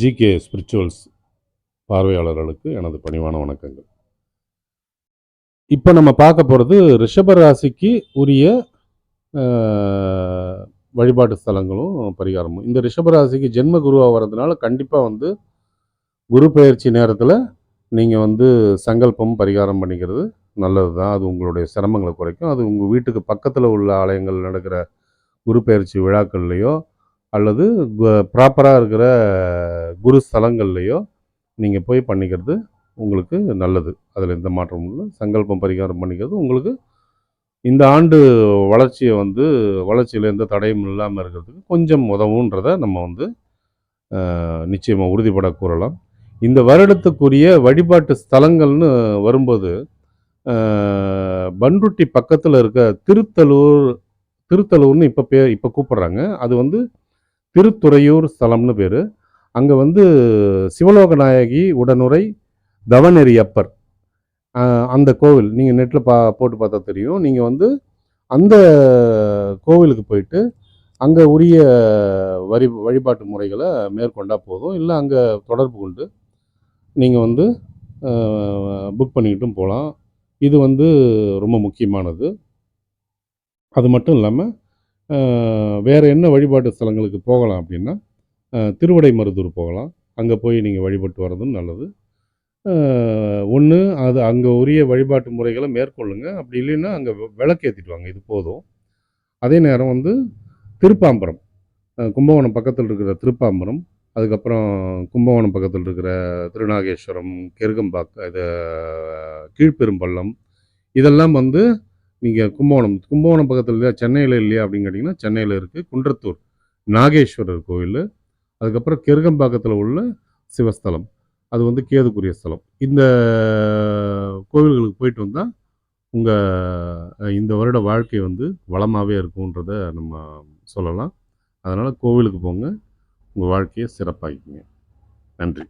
GK spirituals பார்வையாளர்களுக்கு எனது பணிவான வணக்கங்கள். இப்போ நம்ம பார்க்க போகிறது ரிஷப ராசிக்கு உரிய வழிபாட்டு ஸ்தலங்களும் பரிகாரமும். இந்த ரிஷப ராசிக்கு ஜென்ம குருவாக வர்றதுனால கண்டிப்பாக வந்து குரு பயிற்சி நேரத்தில் நீங்கள் வந்து சங்கல்பம் பரிகாரம் பண்ணிக்கிறது நல்லது தான் அது உங்களுடைய சிரமங்களை குறைக்கும். அது உங்கள் வீட்டுக்கு பக்கத்தில் உள்ள ஆலயங்கள் நடக்கிற குரு பயிற்சி விழாக்கள்லேயோ அல்லது ப்ராப்பராக இருக்கிற குரு ஸ்தலங்கள்லையோ நீங்கள் போய் பண்ணிக்கிறது உங்களுக்கு நல்லது. அதில் எந்த மாற்றமும் இல்லை. சங்கல்பம் பரிகாரம் பண்ணிக்கிறது உங்களுக்கு இந்த ஆண்டு வளர்ச்சியை வந்து வளர்ச்சியில் எந்த தடையும் இல்லாமல் இருக்கிறதுக்கு கொஞ்சம் உதவுன்றத நம்ம வந்து நிச்சயமாக உறுதிப்பட கூறலாம். இந்த வருடத்துக்குரிய வழிபாட்டு ஸ்தலங்கள்னு வரும்போது பண்ருட்டி பக்கத்தில் இருக்க திருத்தலூர் திருத்தலூர்னு இப்போ பே இப்போ கூப்பிட்றாங்க. அது வந்து திருத்துறையூர் ஸ்தலம்னு பேர். அங்கே வந்து சிவலோக நாயகி உடனுரை தவநெறி அப்பர் அந்த கோவில் நீங்கள் நெட்டில் பா போட்டு பார்த்தா தெரியும். நீங்கள் வந்து அந்த கோவிலுக்கு போயிட்டு அங்கே உரிய வரி வழிபாட்டு முறைகளை மேற்கொண்டால் போதும். இல்லை அங்கே தொடர்பு கொண்டு நீங்கள் வந்து புக் பண்ணிக்கிட்டும் போகலாம் இது வந்து ரொம்ப முக்கியமானது. அது மட்டும் இல்லாமல் வேறு என்ன வழிபாட்டு ஸ்தலங்களுக்கு போகலாம் அப்படின்னா திருவடை மருதூர் போகலாம். அங்கே போய் நீங்கள் வழிபட்டு வர்றதும் நல்லது. ஒன்று அது அங்கே உரிய வழிபாட்டு முறைகளை மேற்கொள்ளுங்க. அப்படி இல்லைன்னா அங்கே விளக்கேற்றிட்டு வாங்க இது போதும். அதே நேரம் வந்து திருப்பாம்பரம். கும்பகோணம் பக்கத்தில் இருக்கிற திருப்பாம்பரம். அதுக்கப்புறம் கும்பகோணம் பக்கத்தில் இருக்கிற திருநாகேஸ்வரம் கெருகம்பாக்கம் இது கீழ்பெரும்பள்ளம். இதெல்லாம் வந்து நீங்கள் கும்பகோணம் கும்பகோணம் பக்கத்தில் இல்லையா சென்னையில் இல்லையா அப்படின்னு கேட்டிங்கன்னா சென்னையில் இருக்குது குன்றத்தூர் நாகேஸ்வரர் கோயில். அதுக்கப்புறம் கெருகம்பாக்கத்தில் உள்ள சிவஸ்தலம். அது வந்து கேதுக்குரிய ஸ்தலம். இந்த கோவில்களுக்கு போயிட்டு வந்தால் உங்கள் இந்த வருட வாழ்க்கை வந்து வளமாகவே இருக்கும்ன்றத நம்ம சொல்லலாம். அதனால் கோவிலுக்கு போங்க. உங்கள் வாழ்க்கையை சிறப்பாகிக்குங்க நன்றி.